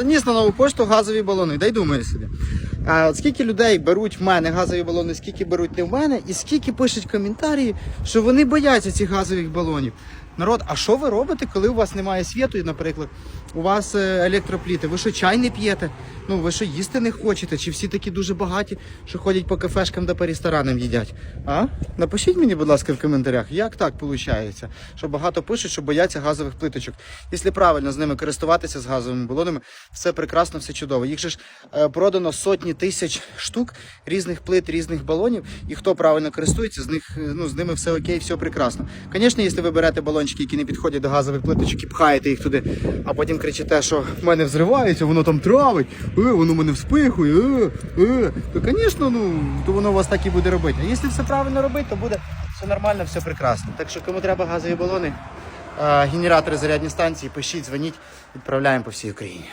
Заніс на нову пошту газові балони. Дай думаю собі. А скільки людей беруть в мене газові балони, скільки беруть не в мене, і скільки пишуть коментарі, що вони бояться цих газових балонів. Народ, а що ви робите, коли у вас немає світу, наприклад, у вас е, електропліти? Ви що чай не п'єте? Ну ви що їсти не хочете? Чи всі такі дуже багаті, що ходять по кафешкам та по ресторанам їдять? А? Напишіть мені, будь ласка, в коментарях, як так виходить, що багато пишуть, що бояться газових плиточок. Якщо правильно з ними користуватися з газовими балонами, все прекрасно, все чудово. Їх же ж е, продано сотні тисяч штук різних плит, різних балонів. І хто правильно користується, з них е, ну з ними все окей, все прекрасно. Звісно, якщо ви берете балончики, які не підходять до газових плиточок і пхаєте їх туди, а потім кричите, що в мене взривається, воно там травить, е, воно мене вспихує, е, е, то, звісно, ну то воно у вас так і буде робити. А якщо все правильно робити, то буде все нормально, все прекрасно. Так що кому треба газові балони, генератори зарядні станції, пишіть, дзвоніть, відправляємо по всій Україні.